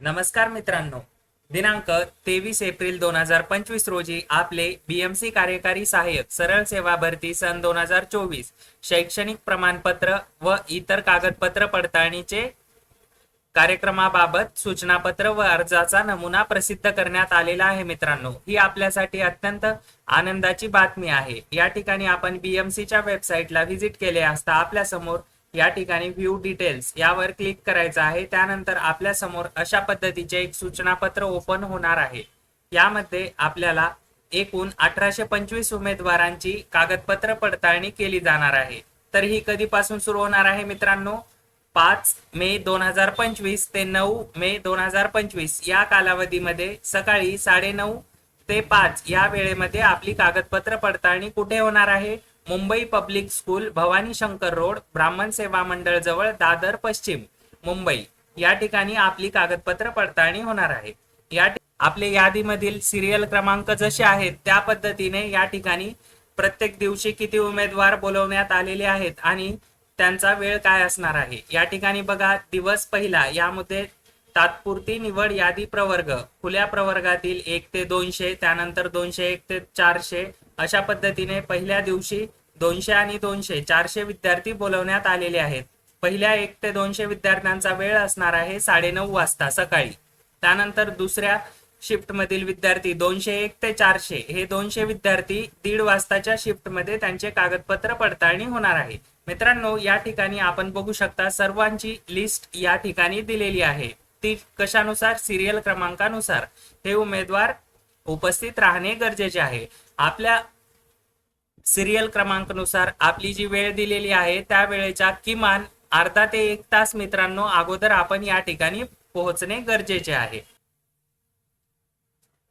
नमस्कार मित्रांनो. दिनांक तेवीस एप्रिल दोन हजार पंचवीस रोजी आपले बीएमसी कार्यकारी सहाय्यक सरळ सेवा भरती सन दोन हजार चोवीस. शैक्षणिक प्रमाणपत्र व इतर कागदपत्र पडताळणीचे कार्यक्रमाबाबत सूचनापत्र व अर्जाचा नमुना प्रसिद्ध करण्यात आलेला आहे मित्रांनो. ही आपल्यासाठी अत्यंत आनंदाची बातमी आहे. या ठिकाणी आपण बीएमसीच्या वेबसाईटला व्हिजिट केले असता आपल्यासमोर या ठिकाणी व्ह्यू डिटेल्स यावर क्लिक करायचं आहे. त्यानंतर आपल्यासमोर अशा पद्धतीचे एक सूचनापत्र ओपन होणार आहे. यामध्ये आपल्याला एकूण अठराशे पंचवीस उमेदवारांची कागदपत्र पडताळणी केली जाणार आहे. तर ही कधीपासून सुरू होणार आहे मित्रांनो? पाच मे दोन हजार पंचवीस ते नऊ मे दोन हजार पंचवीस या कालावधीमध्ये सकाळी साडेनऊ ते पाच या वेळेमध्ये आपली कागदपत्र पडताळणी कुठे होणार आहे? Mumbai public school Bhavani Shankar road Brahman Seva Mandal जवळ दादर पश्चिम मुंबई. या ठिकाणी आपली कागदपत्र पडताळणी होणार आहे. या आपले यादीमधील सिरियल क्रमांक जसे आहेत त्या पद्धतीने या ठिकाणी प्रत्येक दिवशी किती उमेदवार बोलवण्यात आलेले आहेत आणि त्यांचा वेळ काय असणार आहे. या ठिकाणी बघा दिवस पहिला यामध्ये तात्पुरती निवड यादी प्रवर्ग. खुल्या प्रवर्गातील एक ते दोनशे त्यानंतर दोनशे एक ते चारशे अशा पद्धतीने पहिल्या दिवशी दोनशे आणि दोनशे चारशे विद्यार्थी बोलवण्यात आलेले आहेत. पहिल्या एक ते दोनशे विद्यार्थ्यांचा वेळ असणार आहे साडेनऊ वाजता सकाळी. त्यानंतर दुसऱ्या शिफ्टमधील विद्यार्थी दोनशे एक ते चारशे हे दोनशे विद्यार्थी दीड वाजताच्या शिफ्टमध्ये त्यांचे कागदपत्र पडताळणी होणार आहे. मित्रांनो या ठिकाणी आपण बघू शकता सर्वांची लिस्ट या ठिकाणी दिलेली आहे. ती कशानुसार? सिरियल क्रमांकानुसार. हे उमेदवार उपस्थित राहणे गरजेचे आहे. आपल्या सिरियल क्रमांकानुसार आपली जी वेळ दिलेली आहे त्या वेळेच्या किमान अर्धा ते एक तास मित्रांनो अगोदर आपण या ठिकाणी पोहोचणे गरजेचे आहे.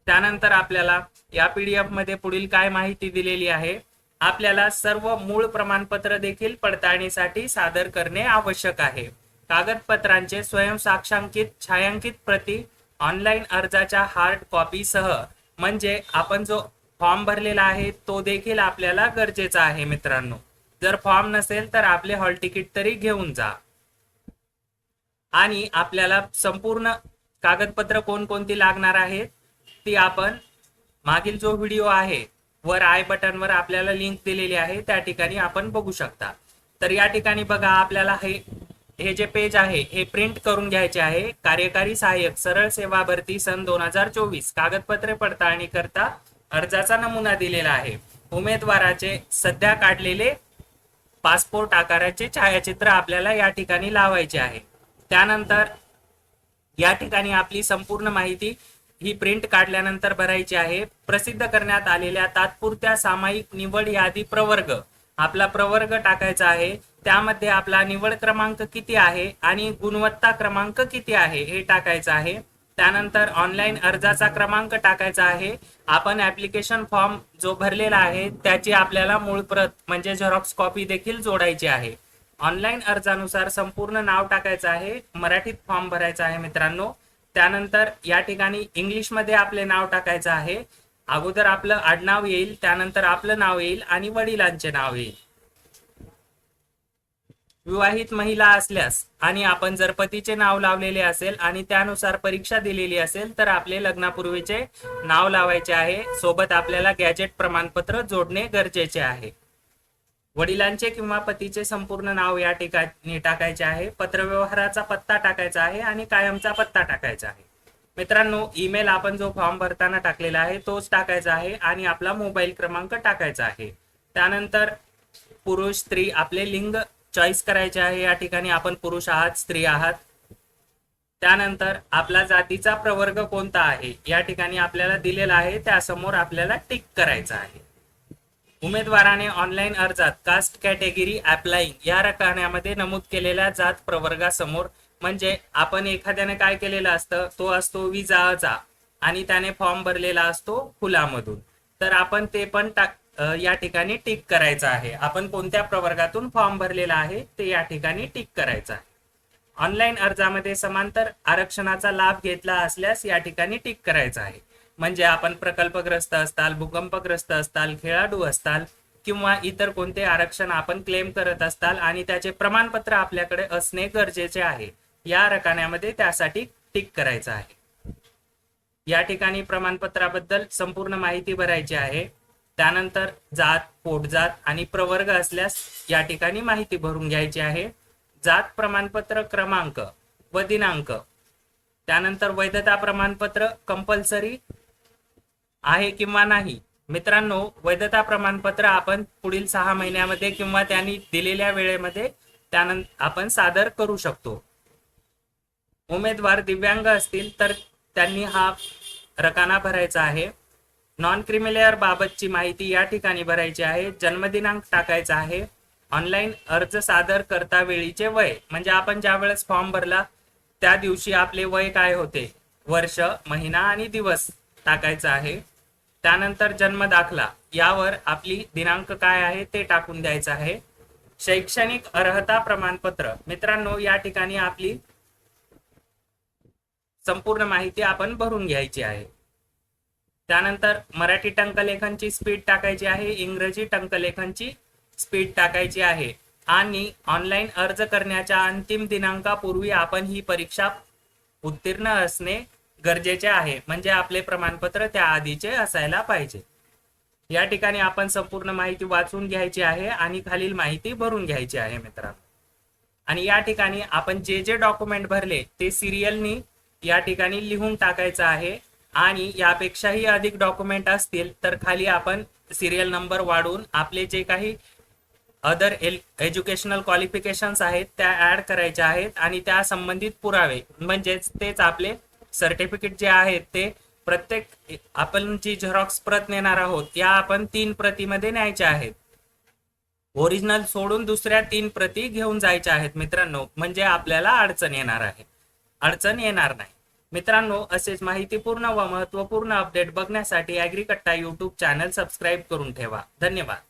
त्यानंतर आपल्याला या पीडीएफमध्ये पुढील काय माहिती दिलेली आहे आपल्याला सर्व मूळ प्रमाणपत्र देखील पडताळणीसाठी सादर करणे आवश्यक आहे. कागदपत्रांचे स्वयंसाक्षांकित छायांकित प्रती ऑनलाईन अर्जाच्या हार्ड कॉपीसह म्हणजे आपण जो फॉर्म भरलेला आहे तो देखील आपल्याला गरजेचा आहे मित्रांनो. जर फॉर्म नसेल तर आपले हॉल तिकीट तरी घेऊन जा. आणि आपल्याला संपूर्ण कागदपत्र कोणकोणती लागणार आहेत ती आपण मागील जो व्हिडिओ आहे वर आय बटनवर आपल्याला लिंक दिलेली आहे त्या ठिकाणी आपण बघू शकता. तर या ठिकाणी बघा आपल्याला हे हे जे पेज आहे हे प्रिंट करून घ्यायचे आहे. कार्यकारी सहाय्यक सरळ सेवा भरती सन दोन हजार चोवीस. कागदपत्रे पडताळणी करता अर्जाचा नमुना दिलेला आहे. उमेदवाराचे सध्या काढलेले पासपोर्ट आकाराचे छायाचित्र आपल्याला या ठिकाणी लावायचे आहे. त्यानंतर या ठिकाणी आपली संपूर्ण माहिती ही प्रिंट काढल्यानंतर भरायची आहे. प्रसिद्ध करण्यात आलेल्या तात्पुरत्या सामायिक निवड यादी प्रवर्ग. आपला प्रवर्ग टाकायचा आहे. त्यामध्ये आपला निवड क्रमांक किती आहे आणि गुणवत्ता क्रमांक किती आहे हे टाकायचं आहे. त्यानंतर ऑनलाईन अर्जाचा क्रमांक टाकायचा आहे. आपण ऍप्लिकेशन फॉर्म जो भरलेला आहे त्याची आपल्याला मूळ प्रत म्हणजे झेरॉक्स कॉपी देखील जोडायची आहे. ऑनलाईन अर्जानुसार संपूर्ण नाव टाकायचं आहे. मराठीत फॉर्म भरायचा आहे मित्रांनो. त्यानंतर या ठिकाणी इंग्लिशमध्ये आपले नाव टाकायचं आहे. अगोदर आपलं आडनाव येईल त्यानंतर आपलं नाव येईल आणि वडिलांचे नाव येईल. विवाहित महिला असल्यास आणि आपण जर पतीचे नाव लावलेले असेल आणि त्यानुसार परीक्षा दिलेली असेल तर आपले लग्नापूर्वीचे नाव लावायचे आहे. सोबत आपल्याला गॅजेट प्रमाणपत्र जोडणे गरजेचे आहे. वडिलांचे किंवा पतीचे संपूर्ण नाव या ठिकाणी टाकायचे आहे. पत्रव्यवहाराचा पत्ता टाकायचा आहे आणि कायमचा पत्ता टाकायचा आहे. मित्रांनो ईमेल आपण जो फॉर्म भरताना टाकलेला आहे तोच टाकायचा आहे आणि आपला मोबाईल क्रमांक टाकायचा आहे. त्यानंतर पुरुष स्त्री आपले लिंग चॉईस करायचे आहे. या ठिकाणी आपण पुरुष आहात स्त्री आहात. त्यानंतर आपला जातीचा प्रवर्ग कोणता आहे? या ठिकाणी आपल्याला दिलेला आहे. त्यासमोर आपल्याला टिक करायचा आहे. उमेदवाराने ऑनलाईन अर्जात कास्ट कॅटेगरी अप्लाइंग या रकान्यामध्ये नमूद केलेल्या जात प्रवर्गासमोर म्हणजे आपण एखाद्याने काय केलेलं असतं? तो असतो विजाचा आणि त्याने फॉर्म भरलेला असतो फुलामधून. तर आपण ते पण टाक या ठिकाणी टिक करायचं आहे. आपण कोणत्या प्रवर्गातून फॉर्म भरलेला आहे ते या ठिकाणी टिक करायचं आहे. ऑनलाईन अर्जामध्ये समांतर आरक्षणाचा लाभ घेतला असल्यास या ठिकाणी टिक करायचं आहे. म्हणजे आपण प्रकल्पग्रस्त असताल भूकंपग्रस्त असताल खेळाडू असताल किंवा इतर कोणते आरक्षण आपण क्लेम करत असताल आणि त्याचे प्रमाणपत्र आपल्याकडे असणे गरजेचे आहे या रकान्यामध्ये त्यासाठी टिक करायचं आहे. या ठिकाणी प्रमाणपत्राबद्दल संपूर्ण माहिती भरायची आहे. त्यानंतर जात पोटजात आणि प्रवर्ग असल्यास या ठिकाणी माहिती भरून घ्यायची आहे. जात प्रमाणपत्र क्रमांक व दिनांक. त्यानंतर वैधता प्रमाणपत्र कंपल्सरी आहे किंवा नाही? मित्रांनो वैधता प्रमाणपत्र आपण पुढील सहा महिन्यामध्ये किंवा त्यांनी दिलेल्या वेळेमध्ये त्यानंतर आपण सादर करू शकतो. उमेदवार दिव्यांग असतील तर त्यांनी हा रकाना भरायचा आहे. नॉन क्रिमिलेअर बाबतची माहिती या ठिकाणी भरायची आहे. जन्मदिनांक टाकायचा आहे. ऑनलाईन अर्ज सादर करता वेळीचे वय. म्हणजे आपण ज्या वेळेस फॉर्म भरला त्या दिवशी आपले वय काय होते? वर्ष महिना आणि दिवस टाकायचा आहे. त्यानंतर जन्म दाखला. यावर आपली दिनांक काय आहे ते टाकून द्यायचं आहे. शैक्षणिक अर्हता प्रमाणपत्र. मित्रांनो या ठिकाणी आपली संपूर्ण माहिती आपण भरून घ्यायची आहे. त्यानंतर मराठी टंकलेखनची स्पीड टाकायची आहे इंग्रजी टंकलेखनची स्पीड टाकायची आहे. आणि ऑनलाईन अर्ज करण्याच्या अंतिम दिनांकापूर्वी आपण ही परीक्षा उत्तीर्ण असणे गरजेचे आहे. म्हणजे आपले प्रमाणपत्र त्या आधीचे असायला पाहिजे. या ठिकाणी आपण संपूर्ण माहिती वाचून घ्यायची आहे आणि खालील माहिती भरून घ्यायची आहे मित्रांनो. आणि या ठिकाणी आपण जे जे डॉक्युमेंट भरले ते सिरियलनी या ठिकाणी लिहून टाकायचं आहे. आणि यापेक्षाही अधिक डॉक्युमेंट असतील तर खाली आपण सिरियल नंबर वाढवून आपले जे काही अदर एज्युकेशनल क्वालिफिकेशन्स आहेत त्या ऍड करायच्या आहेत आणि त्या संबंधित पुरावे म्हणजेच तेच आपले सर्टिफिकेट जे आहेत ते प्रत्येक आपण जी झेरॉक्स प्रत नेणार आहोत या आपण तीन प्रतीमध्ये न्यायच्या आहेत. ओरिजिनल सोडून दुसऱ्या तीन प्रती घेऊन जायच्या आहेत मित्रांनो म्हणजे आपल्याला अडचण येणार आहे. अडचण येणार नाही. मित्रांनो असेच माहितीपूर्ण व महत्त्वपूर्ण अपडेट बघण्यासाठी अॅग्रिकट्टा यूट्यूब चॅनल सबस्क्राईब करून ठेवा. धन्यवाद.